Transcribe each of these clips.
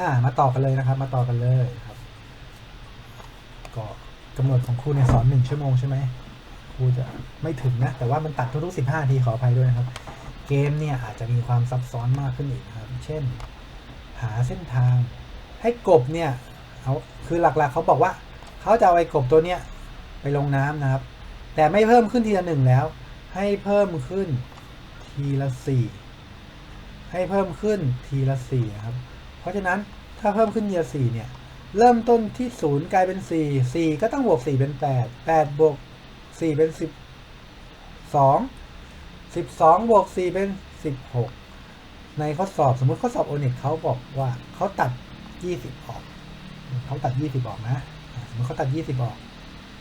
อ่า มาต่อกันเลยนะครับ มาต่อกันเลยครับ ก็กำหนดของครูเนี่ยสอนหนึ่งชั่วโมงใช่ไหมครูจะไม่ถึงนะ แต่ว่ามันตัดทุกๆสิบห้าทีขออภัยด้วยนะครับ เกมเนี่ยอาจจะมีความซับซ้อนมากขึ้นอีกครับ เช่น หาเส้นทาง ให้กบเนี่ยเอาคือหลักๆเขาบอกว่าเขาจะเอาไอ้กบตัวเนี้ยไปลงน้ำนะครับ แต่ไม่เพิ่มขึ้นทีละหนึ่งแล้ว ให้เพิ่มขึ้นทีละสี่ให้เพิ่มขึ้นทีละสี่นะครับ เพราะฉะนั้นถ้าเพิ่มขึ้นทีละสี่เนี่ย เริ่มต้นที่ศูนย์กลายเป็นสี่สี่ก็ต้องบวกสี่เป็นแปดแปดบวกสี่เป็นสิบสองสิบสองบวกสี่เป็นสิบหกในข้อสอบสมมติข้อสอบโอเน็ตเขาบอกว่าเขาตัดยี่สิบออก เขาตัดยี่สิบออกนะ สมมติเขาตัดยี่สิบออก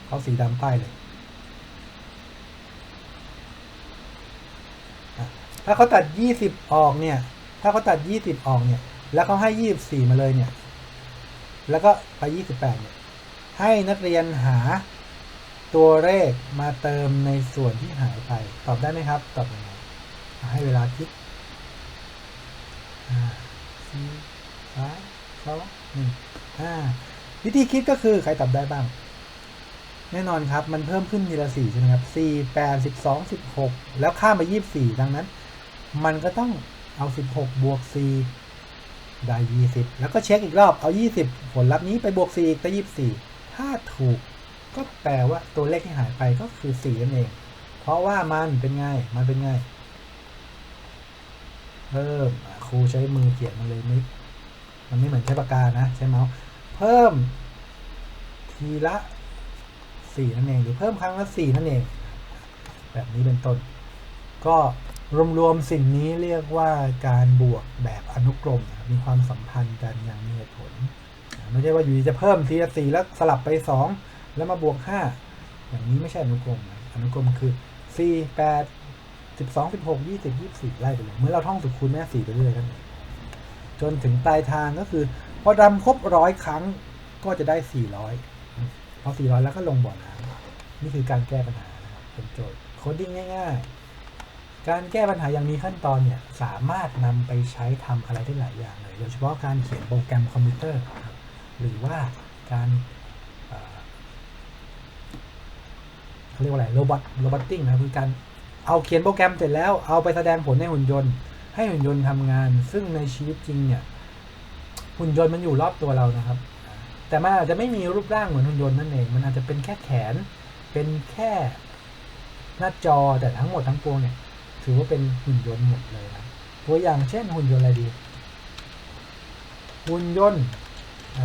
เขาสีดำป้ายเลย ถ้าเขาตัดยี่สิบออกเนี่ย ถ้าเขาตัดยี่สิบออกเนี่ย แล้วเขาให้ยี่สิบสี่มาเลยเนี่ย แล้วก็ไปยี่สิบแปดเนี่ย ให้นักเรียนหาตัวเลขมาเติมในส่วนที่หายไป ตอบได้ไหมครับ ตอบยังไงให้เวลาคิดห้าสี่สามสองหนึ่งห้าวิธีคิดก็คือใครตอบได้บ้าง แน่นอนครับ มันเพิ่มขึ้นทีละสี่ใช่ไหมครับสี่แปดสิบสองสิบหกแล้วข้ามไปยี่สิบสี่ดังนั้น มันก็ต้องเอาสิบหกบวกสี่ ได้ยี่สิบแล้วก็เช็คอีกรอบเอายี่สิบผลลัพธ์นี้ไปบวกสี่อีกได้ยี่สิบสี่ถ้าถูกก็แปลว่าตัวเลขที่หายไปก็คือสี่นั่นเอง เพราะว่ามันเป็นไง มันเป็นไง เพิ่มครูใช้มือเขียนมันเลยม่มันไม่เหมือนใช้ปากกานะ ใช้เมาส์เพิ่ม ทีละสี่นั่นเอง หรือเพิ่มครั้งละสี่นั่นเอง แบบนี้เป็นต้น ก็ รวมๆสิ่งนี้เรียกว่าการบวกแบบอนุกรมมีความสัมพันธ์กันอย่างมีเหตุผล ไม่ใช่ว่าอยู่จะเพิ่มทีละสี่แล้วสลับไปสองแล้วมาบวกห้าอย่างนี้ไม่ใช่อนุกรม อนุกรมคือสี่แปดสิบสองสิบหกยี่สิบยี่สิบไล่ไปเลยเหมื่อนเราท่องสุดคูณแม่สี่ไปเรื่อยๆนั่นจนถึงปลายทางก็คือ พอดำครบร้อยครั้งก็จะได้ 400 พอ 400 แล้วก็ลงบ่อน้ำนี่คือการแก้ปัญหาเป็นโจทย์โคดดิ้งง่าย ๆ การแก้ปัญหาอย่างมีขั้นตอนเนี่ยสามารถนำไปใช้ทำอะไรได้หลายอย่างเลย โดยเฉพาะการเขียนโปรแกรมคอมพิวเตอร์นะครับหรือว่าการเขาเรียกว่าอะไรโรบอทโรบอตติ้งนะคือการเอาเขียนโปรแกรมเสร็จแล้วเอาไปแสดงผลให้หุ่นยนต์ ให้หุ่นยนต์ทำงาน ซึ่งในชีวิตจริงเนี่ยหุ่นยนต์มันอยู่รอบตัวเรานะครับ แต่มันอาจจะไม่มีรูปร่างเหมือนหุ่นยนต์นั่นเองมันอาจจะเป็นแค่แขน เป็นแค่หน้าจอแต่ทั้งหมดทั้งปวงเนี่ย ถือว่าเป็นหุ่นยนต์หมดเลยครับตัวอย่างเช่นหุ่นยนต์อะไรดี หุ่นยนต์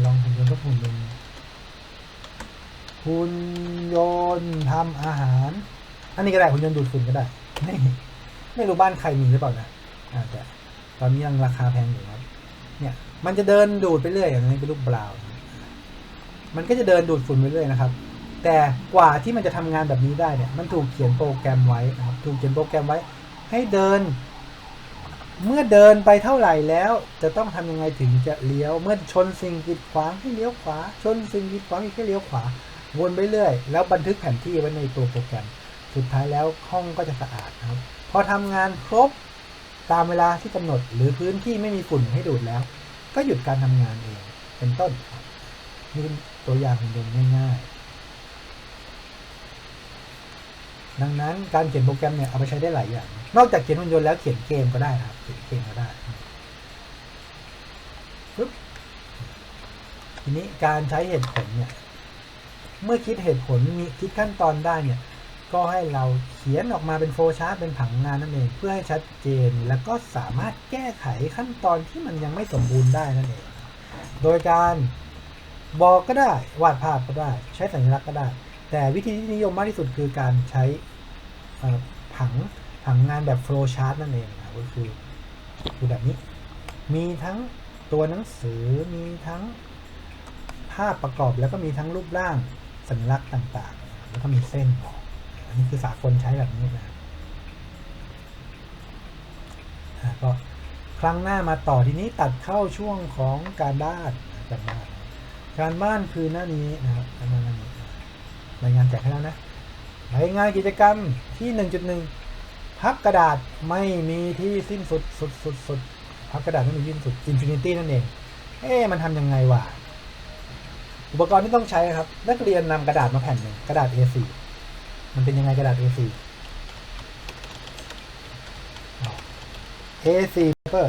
ลองหุ่นยนต์สักหุ่นหนึ่งหุ่นยนต์ทำอาหาร อันนี้ก็ได้หุ่นยนต์ดูดฝุ่นก็ได้ไม่ไม่รู้บ้านใครมีหรือเปล่านะอาแต่ตอนนี้ยังราคาแพงอยู่ครับ เนี่ยมันจะเดินดูดไปเรื่อยอย่างนี้เป็นรูปบราวน์มันก็จะเดินดูดฝุ่นไปเรื่อยนะครับ แต่กว่าที่มันจะทำงานแบบนี้ได้เนี่ย มันถูกเขียนโปรแกรมไว้ครับ ถูกเขียนโปรแกรมไว้ ให้เดิน เมื่อเดินไปเท่าไหร่แล้ว จะต้องทำยังไงถึงจะเลี้ยว เมื่อชนสิ่งกีดขวางให้เลี้ยวขวา ชนสิ่งกีดขวางอีกให้เลี้ยวขวา วนไปเรื่อย แล้วบันทึกแผนที่ไว้ในตัวโปรแกรม สุดท้ายแล้วห้องก็จะสะอาดครับ พอทำงานครบตามเวลาที่กำหนดหรือพื้นที่ไม่มีฝุ่นให้ดูดแล้ว ก็หยุดการทำงานเอง เป็นต้นครับนี่ตัวอย่างหุ่นยนต์ง่ายๆ ดังนั้นการเขียนโปรแกรมเนี่ยเอาไปใช้ได้หลายอย่าง นอกจากเขียนหุ่นยนต์แล้วเขียนเกมก็ได้นะครับ เขียนเกมก็ได้ปึ๊บทีนี้การใช้เหตุผลเนี่ย เมื่อคิดเหตุผลมีคิดขั้นตอนได้เนี่ย ก็ให้เราเขียนออกมาเป็นโฟล์ชาร์ตเป็นผังงานนั่นเอง เพื่อให้ชัดเจนแล้วก็สามารถแก้ไขขั้นตอนที่มันยังไม่สมบูรณ์ได้นั่นเอง โดยการบอกก็ได้ วาดภาพก็ได้ ใช้สัญลักษณ์ก็ได้ แต่วิธีที่นิยมมากที่สุดคือการใช้ผังผังงานแบบโฟล์ชาร์ตนั่นเองนะก็คือคือแบบนี้ มีทั้งตัวหนังสือมีทั้งภาพประกอบแล้วก็มีทั้งรูปร่างสัญลักษณ์ต่างๆ แล้วก็มีเส้นออกอันนี้คือสากลใช้แบบนี้นะครับอะก็ครั้งหน้ามาต่อทีนี้ตัดเข้าช่วงของการบ้านการบ้าน การบ้านคือหน้านี้นะครับการบ้านหน้านี้ รายงานแจกให้แล้วนะรายงานกิจกรรมที่ 1.1 พับกระดาษไม่มีที่สิ้นสุดสุดสุดสุดพับกระดาษไม่มีที่สิ้นสุดอินฟินิตี้นั่นเอง เอ๊มันทำยังไงวะอุปกรณ์ที่ต้องใช้ครับ นักเรียนนำกระดาษมาแผ่นหนึ่งกระดาษ A4 มันเป็นยังไงกระดาษ A4 อ๋อ A4 paper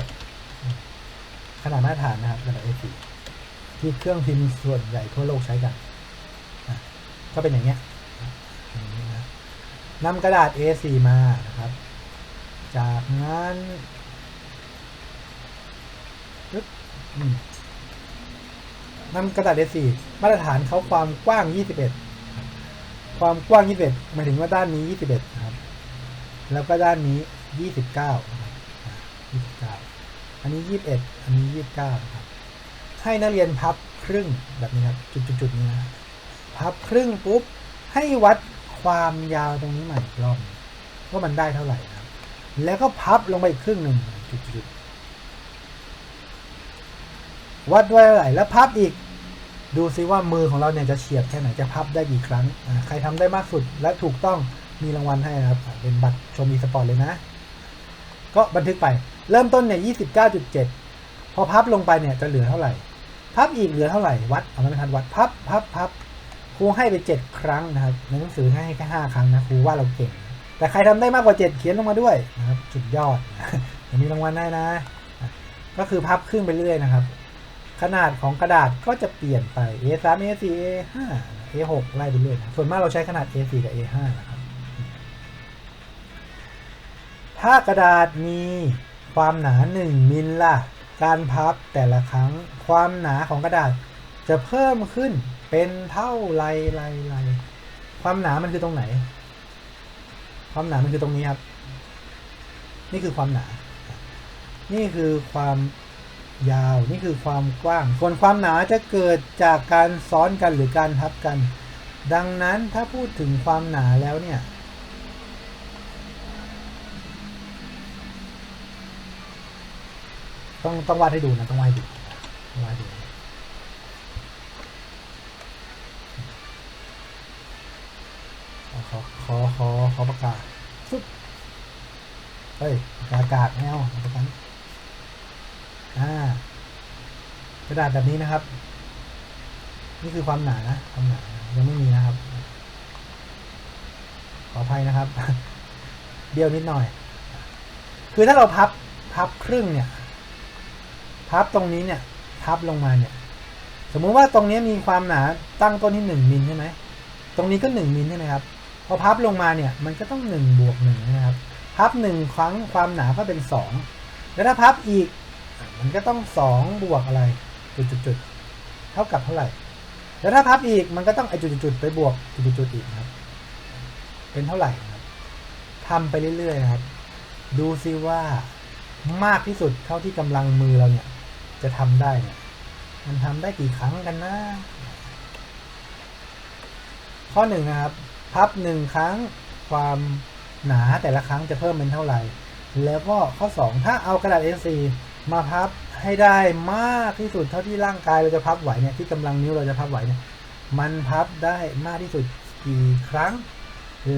ขนาดมาตรฐานนะครับกระดาษ A4 ที่เครื่องพิมพ์ส่วนใหญ่ทั่วโลกใช้กัน ก็เป็นอย่างเงี้ยอย่างนี้นะนำกระดาษ A4 มานะครับ จากนั้นนำกระดาษ A4 มาตรฐานเขาความกว้าง 21 ความกว้าง 21หมายถึงว่าด้านนี้ 21นะครับ แล้วก็ด้านนี้ 29นะครับอ่า29 อันนี้ 21 อันนี้ 29ครับ ให้นักเรียนพับครึ่งแบบนี้ครับ จุดๆๆนี้นะ พับครึ่งปุ๊บ ให้วัดความยาวตรงนี้ใหม่อีกรอบหนึ่งว่ามันได้เท่าไหร่นะครับ แล้วก็พับลงไปอีกครึ่งหนึ่งจุดๆวัดด้วยอะไหร่แล้วพับอีก ดูซิว่ามือของเราเนี่ยจะเฉียดแค่ไหนจะพับได้กี่ครั้ง ใครทำได้มากสุดและถูกต้องมีรางวัลให้นะครับ เป็นบัตรชมอีสปอร์ตเลยนะ ก็บันทึกไป เริ่มต้นเนี่ย29.7พอพับลงไปเนี่ยจะเหลือเท่าไหร่ พับอีกเหลือเท่าไหร่ วัด เอาไม่ทันวัด พับ พับ พับ ครูให้ไป7ครั้งนะครับในหนังสือให้แค่5ครั้งนะครูว่าเราเก่ง แต่ใครทำได้มากกว่า7เขียนลงมาด้วยนะครับสุดยอดจะมีรางวัลให้นะอะก็คือพับครึ่งไปเรื่อยนะครับ ขนาดของกระดาษก็จะเปลี่ยนไป A3 A4 A5 A6 ไล่ไปเรื่อยนะส่วนมากเราใช้ขนาด A4 กับ A5 นะครับถ้ากระดาษมีความหนา 1 มิลล่ะ การพับแต่ละครั้งความหนาของกระดาษจะเพิ่มขึ้น เป็นเท่าไรไรไรความหนามันคือตรงไหน ความหนามันคือตรงนี้ครับ นี่คือความหนา นี่คือความยาว นี่คือความกว้าง ส่วนความหนาจะเกิดจากการซ้อนกันหรือการทับกัน ดังนั้นถ้าพูดถึงความหนาแล้วเนี่ย ต้องต้องวาดให้ดูนะต้องวาดให้ดูวาดให้ดูข อขอขอขอปากกาซุบเฮ้ยปากกาอากาศไม่เอาเอาปากกาอ่ากระดาษแบบนี้นะครับ นี่คือความหนานะความหนายังไม่มีนะครับ ขออภัยนะครับ เบี้ยวนิดหน่อย คือถ้าเราพับพับครึ่งเนี่ยพับตรงนี้เนี่ยพับลงมาเนี่ย สมมุติว่าตรงนี้มีความหนาตั้งต้นที่หนึ่งมิลใช่ไหมตรงนี้ก็หนึ่งมิลใช่ไหมครับ พอพับลงมาเนี่ยมันก็ต้องหนึ่งบวกหนึ่งนะครับพับหนึ่งครั้งความหนาก็เป็นสองแล้วถ้าพับอีกมันก็ต้องสองบวกอะไรจุดๆๆเท่ากับเท่าไหร่ แล้วถ้าพับอีกมันก็ต้องไอจุดๆไปบวกจุดๆอีกครับ เป็นเท่าไหร่นะครับทำไปเรื่อยๆนะครับ ดูซิว่ามากที่สุดเท่าที่กำลังมือเราเนี่ย จะทำได้เนี่ยมันทำได้กี่ครั้งกันนะ ข้อหนึ่งนะครับ พับหนึ่งครั้งความหนาแต่ละครั้งจะเพิ่มเป็นเท่าไหร่ แล้วก็ข้อ 2 ถ้าเอากระดาษ A4 มาพับให้ได้มากที่สุดเท่าที่ร่างกายเราจะพับไหวเนี่ยที่กำลังนิ้วเราจะพับไหวเนี่ยมันพับได้มากที่สุดกี่ครั้ง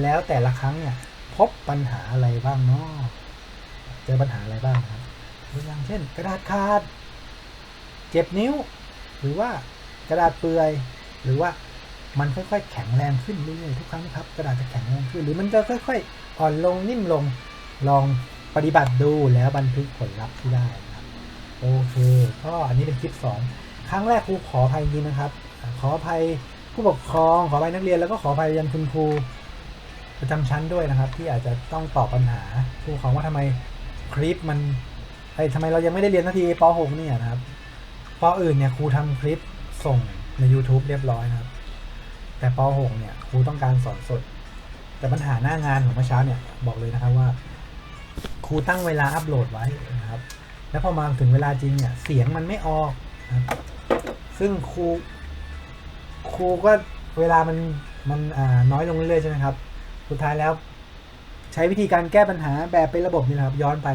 แล้วแต่ละครั้งเนี่ยพบปัญหาอะไรบ้างเนาะเจอปัญหาอะไรบ้างครับตัวอย่างเช่น กระดาษขาด เจ็บนิ้ว หรือว่ากระดาษเปื่อย หรือว่า มันค่อยๆ แข็งแรงขึ้นเรื่อยๆทุกครั้งที่พับ กระดาษจะแข็งแรงขึ้น หรือมันจะค่อยๆ อ่อนลงนิ่มลงลองปฏิบัติดูแล้วบันทึกผลลัพธ์ที่ได้นะครับโอเค ก็อันนี้เป็นคลิปสอนครั้งแรกครูขออภัยจริงนะครับ ขออภัยผู้ปกครอง ขออภัยนักเรียนแล้วก็ขออภัยยันคุณครูประจำชั้นด้วยนะครับ ที่อาจจะต้องตอบปัญหาครูของว่าทำไมคลิปมันไอ้ทำไมเรายังไม่ได้เรียนนาทีป .6 เนี่ยนะครับปอื่นเนี่ยครูทำคลิปส่งใน YouTube เรียบร้อยนะครับ แต่ป .6 เนี่ยครูต้องการสอนสด แต่ปัญหาหน้างานของเมื่อเช้าเนี่ยบอกเลยนะครับว่าครูตั้งเวลาอัปโหลดไว้นะครับ แล้วพอมาถึงเวลาจริงเนี่ยเสียงมันไม่ออกนะครับซึ่งครูครูก็เวลามันมันน้อยลงเรื่อยๆใช่ไหมครับ สุดท้ายแล้ว ใช้วิธีการแก้ปัญหาแบบเป็นระบบนี่นะครับ ย้อนไป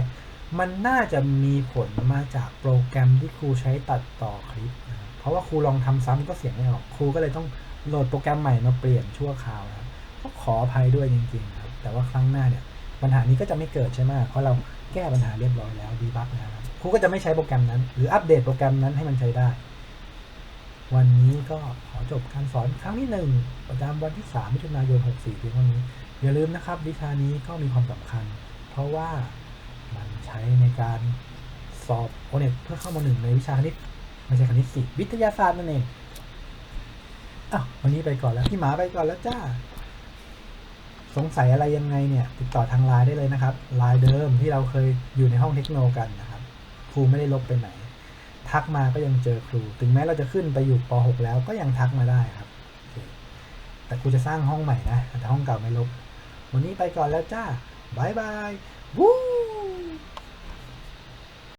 มันน่าจะมีผลมาจากโปรแกรมที่ครูใช้ตัดต่อคลิปนะเพราะว่าครูลองทำซ้ำก็เสียงไม่ออก ครูก็เลยต้อง โหลดโปรแกรมใหม่มาเปลี่ยนชั่วคราวนะครับก็ขออภัยด้วยจริงๆครับ แต่ว่าครั้งหน้าเนี่ยปัญหานี้ก็จะไม่เกิดใช่ไหมเพราะเราแก้ปัญหาเรียบร้อยแล้วดีบักนะครับครูก็จะไม่ใช้โปรแกรมนั้น หรืออัปเดตโปรแกรมนั้นให้มันใช้ได้ วันนี้ก็ขอจบการสอนครั้งที่หนึ่งประจำวันที่ 3 มิถุนายน 64เพียงเท่านี้ อย่าลืมนะครับ วิชานี้ก็มีความสำคัญ เพราะว่ามันใช้ในการสอบโอเน็ตเพื่อเข้ามาหนึ่งในวิชาคณิตไม่ใช่คณิตสิวิทยาศาสตร์นั่นเอง อ้าววันนี้ไปก่อนแล้วพี่หมาไปก่อนแล้วจ้า สงสัยอะไรยังไงเนี่ย ติดต่อทางไลน์ได้เลยนะครับไลน์เดิมที่เราเคยอยู่ในห้องเทคโนกันนะครับ ครูไม่ได้ลบไปไหน ทักมาก็ยังเจอครู ถึงแม้เราจะขึ้นไปอยู่ป .6 แล้วก็ยังทักมาได้ครับ แต่ครูจะสร้างห้องใหม่นะแต่ห้องเก่าไม่ลบ วันนี้ไปก่อนแล้วจ้าบายบายวู้